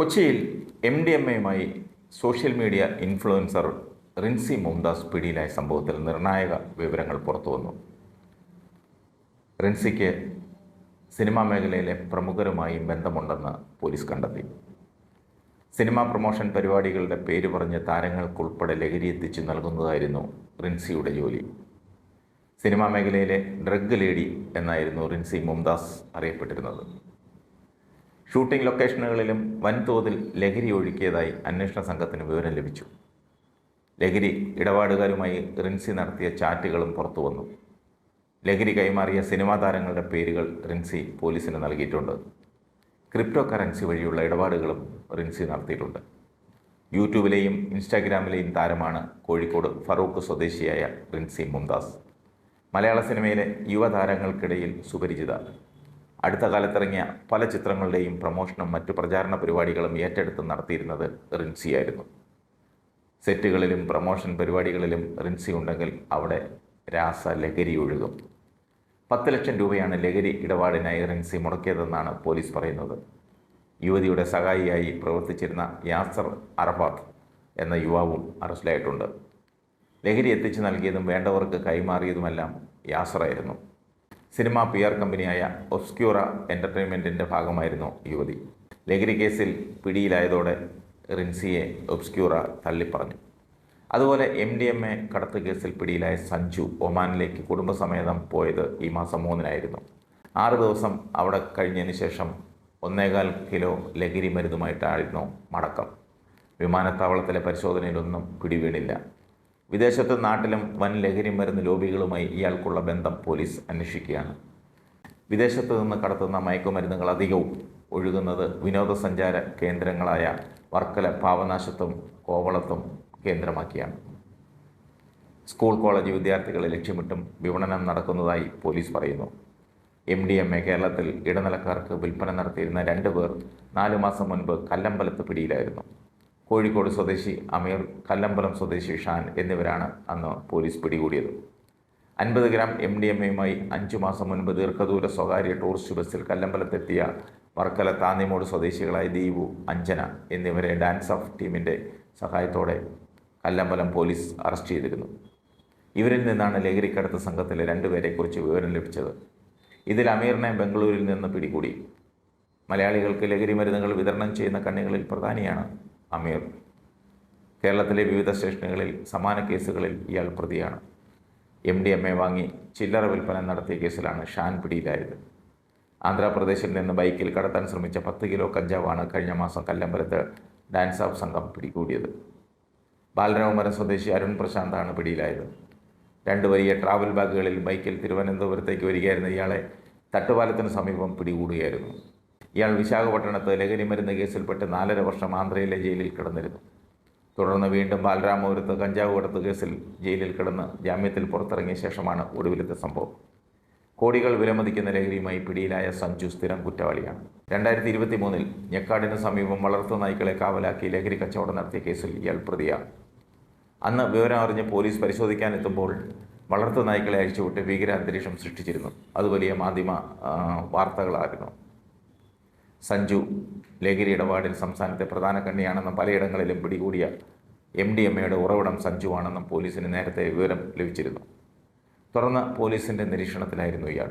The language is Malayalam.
കൊച്ചിയിൽ എം ഡി എം എയുമായി social media influencer Rinsy Mumtaz പിടിയിലായ സംഭവത്തിൽ നിർണായക വിവരങ്ങൾ പുറത്തുവന്നു റിൻസിക്ക് സിനിമാ മേഖലയിലെ പ്രമുഖരുമായും ബന്ധമുണ്ടെന്ന് പോലീസ് കണ്ടെത്തി. സിനിമാ പ്രൊമോഷൻ പരിപാടികളുടെ പേര് പറഞ്ഞ് താരങ്ങൾക്കുൾപ്പെടെ ലഹരി എത്തിച്ചു നൽകുന്നതായിരുന്നു റിൻസിയുടെ ജോലി. സിനിമാ മേഖലയിലെ ഡ്രഗ് ലേഡി എന്നായിരുന്നു റിൻസി മുംദാസ് അറിയപ്പെട്ടിരുന്നത്. ഷൂട്ടിംഗ് ലൊക്കേഷനുകളിലും വൻതോതിൽ ലഹരി ഒഴുക്കിയതായി അന്വേഷണ സംഘത്തിന് വിവരം ലഭിച്ചു. ലഹരി ഇടപാടുകാരുമായി റിൻസി നടത്തിയ ചാറ്റുകളും പുറത്തു വന്നു. ലഹരി കൈമാറിയ സിനിമാ താരങ്ങളുടെ പേരുകൾ റിൻസി പോലീസിന് നൽകിയിട്ടുണ്ട്. ക്രിപ്റ്റോ കറൻസി വഴിയുള്ള ഇടപാടുകളും റിൻസി നടത്തിയിട്ടുണ്ട്. യൂട്യൂബിലെയും ഇൻസ്റ്റാഗ്രാമിലെയും താരമാണ് കോഴിക്കോട് ഫറൂഖ് സ്വദേശിയായ റിൻസി മുംതാസ്. മലയാള സിനിമയിലെ യുവതാരങ്ങൾക്കിടയിൽ സുപരിചിത അടുത്ത കാലത്തിറങ്ങിയ പല ചിത്രങ്ങളുടെയും പ്രമോഷനും മറ്റു പ്രചാരണ പരിപാടികളും ഏറ്റെടുത്ത് നടത്തിയിരുന്നത് റിൻസിയായിരുന്നു സെറ്റുകളിലും പ്രമോഷൻ പരിപാടികളിലും റിൻസി ഉണ്ടെങ്കിൽ അവിടെ രാസ ലഹരി ഒഴുകും. പത്ത് ലക്ഷം രൂപയാണ് ലഹരി ഇടപാടിനായി റിൻസി മുടക്കിയതെന്നാണ് പോലീസ് പറയുന്നത്. യുവതിയുടെ സഹായിയായി പ്രവർത്തിച്ചിരുന്ന യാസർ അറഫാത്ത് എന്ന യുവാവും അറസ്റ്റിലായിട്ടുണ്ട്. ലഹരി എത്തിച്ചു നൽകിയതും വേണ്ടവർക്ക് കൈമാറിയതുമെല്ലാം യാസറായിരുന്നു സിനിമാ പി ആർ കമ്പനിയായ ഒസ്ക്യൂറ എന്റർടൈൻമെന്റിന്റെ ഭാഗമായിരുന്നു യുവതി. ലഹരി കേസിൽ പിടിയിലായതോടെ റിൻസിയെ ഒബ്സ്ക്യൂറ തള്ളിപ്പറഞ്ഞു. അതുപോലെ എം ഡി എം എ കടത്ത് കേസിൽ പിടിയിലായ സഞ്ജു ഒമാനിലേക്ക് കുടുംബസമേതം പോയത് ഈ മാസം മൂന്നിനായിരുന്നു. ആറ് ദിവസം അവിടെ കഴിഞ്ഞതിന് ശേഷം ഒന്നേകാൽ കിലോ ലഹരി മരുന്നുമായിട്ടായിരുന്നു മടക്കം. വിമാനത്താവളത്തിലെ പരിശോധനയിലൊന്നും പിടിവീണില്ല. വിദേശത്തും നാട്ടിലും വൻ ലഹരി മരുന്ന് ലോബികളുമായി ഇയാൾക്കുള്ള ബന്ധം പോലീസ് അന്വേഷിക്കുകയാണ്. വിദേശത്തു നിന്ന് കടത്തുന്ന മയക്കുമരുന്നുകൾ അധികവും ഒഴുകുന്നത് വിനോദസഞ്ചാര കേന്ദ്രങ്ങളായ വർക്കല പാവനാശത്തും കോവളത്തും കേന്ദ്രമാക്കിയാണ്. സ്കൂൾ കോളേജ് വിദ്യാർത്ഥികളെ ലക്ഷ്യമിട്ടും വിപണനം നടക്കുന്നതായി പോലീസ് പറയുന്നു. എം ഡി എം എ കേരളത്തിൽ ഇടനിലക്കാർക്ക് വിൽപ്പന നടത്തിയിരുന്ന രണ്ട് പേർ നാലു മാസം മുൻപ് കല്ലമ്പലത്ത് പിടിയിലായിരുന്നു. കോഴിക്കോട് സ്വദേശി അമീർ കല്ലമ്പലം സ്വദേശി ഷാൻ എന്നിവരാണ് അന്ന് പോലീസ് പിടികൂടിയത്. അൻപത് ഗ്രാം എം ഡി എം എയുമായി അഞ്ചു മാസം മുൻപ് ദീർഘദൂര സ്വകാര്യ ടൂറിസ്റ്റ് ബസ്സിൽ കല്ലമ്പലത്തെത്തിയ വർക്കല താന്നിമോട് സ്വദേശികളായ ദീപു അഞ്ജന എന്നിവരെ ഡാൻസ് ഓഫ് ടീമിന്റെ സഹായത്തോടെ കല്ലമ്പലം പോലീസ് അറസ്റ്റ് ചെയ്തിരുന്നു. ഇവരിൽ നിന്നാണ് ലഹരിക്കടത്ത് സംഘത്തിലെ രണ്ടുപേരെക്കുറിച്ച് വിവരം ലഭിച്ചത്. ഇതിൽ അമീറിനെ ബംഗളൂരിൽ നിന്ന് പിടികൂടി. മലയാളികൾക്ക് ലഹരി മരുന്നുകൾ വിതരണം ചെയ്യുന്ന കണ്ണികളിൽ പ്രധാനിയാണ് അമീർ. കേരളത്തിലെ വിവിധ സ്റ്റേഷനുകളിൽ സമാന കേസുകളിൽ ഇയാൾ പ്രതിയാണ്. എം ഡി എം എ വാങ്ങി ചില്ലറ വിൽപ്പന നടത്തിയ കേസിലാണ് ഷാൻ പിടിയിലായത്. ആന്ധ്രാപ്രദേശിൽ നിന്ന് ബൈക്കിൽ കടത്താൻ ശ്രമിച്ച പത്ത് കിലോ കഞ്ചാവാണ് കഴിഞ്ഞ മാസം കല്ലമ്പലത്ത് ഡാൻസ് ഓഫ് സംഘം പിടികൂടിയത്. ബാലരാമപുരം സ്വദേശി അരുൺ പ്രശാന്താണ് പിടിയിലായത്. രണ്ട് വലിയ ട്രാവൽ ബാഗുകളിൽ ബൈക്കിൽ തിരുവനന്തപുരത്തേക്ക് വരികയായിരുന്ന ഇയാളെ തട്ടുപാലത്തിന് സമീപം പിടികൂടുകയായിരുന്നു. ഇയാൾ വിശാഖപട്ടണത്ത് ലഹരി മരുന്ന് കേസിൽപ്പെട്ട് നാലര വർഷം ആന്ധ്രയിലെ ജയിലിൽ കിടന്നിരുന്നു. തുടർന്ന് വീണ്ടും ബാലരാമപുരത്ത് കഞ്ചാവ് കടത്ത് കേസിൽ ജയിലിൽ കിടന്ന് ജാമ്യത്തിൽ പുറത്തിറങ്ങിയ ശേഷമാണ് ഒടുവിലത്തെ സംഭവം. കോടികൾ വിലമതിക്കുന്ന ലഹരിയുമായി പിടിയിലായ സഞ്ജു സ്ഥിരം കുറ്റവാളിയാണ്. രണ്ടായിരത്തി ഇരുപത്തി മൂന്നിൽ ഞെക്കാടിന് സമീപം വളർത്തു നായ്ക്കളെ കാവലാക്കി ലഹരി കച്ചവടം നടത്തിയ കേസിൽ ഇയാൾ പ്രതിയാണ്. അന്ന് വിവരം അറിഞ്ഞ് പോലീസ് പരിശോധിക്കാനെത്തുമ്പോൾ വളർത്തു നായ്ക്കളെ അഴിച്ചുവിട്ട് ഭീകര അന്തരീക്ഷം സൃഷ്ടിച്ചിരുന്നു. അത് വലിയ മാധ്യമ വാർത്തകളായിരുന്നു. സഞ്ജു ലഹരി ഇടപാടിൽ സംസ്ഥാനത്തെ പ്രധാന കണ്ണിയാണെന്നും പലയിടങ്ങളിലും പിടികൂടിയ എം ഡി എം എയുടെ ഉറവിടം സഞ്ജുവാണെന്നും പോലീസിന് നേരത്തെ വിവരം ലഭിച്ചിരുന്നു. തുടർന്ന് പോലീസിന്റെ നിരീക്ഷണത്തിലായിരുന്നു ഇയാൾ.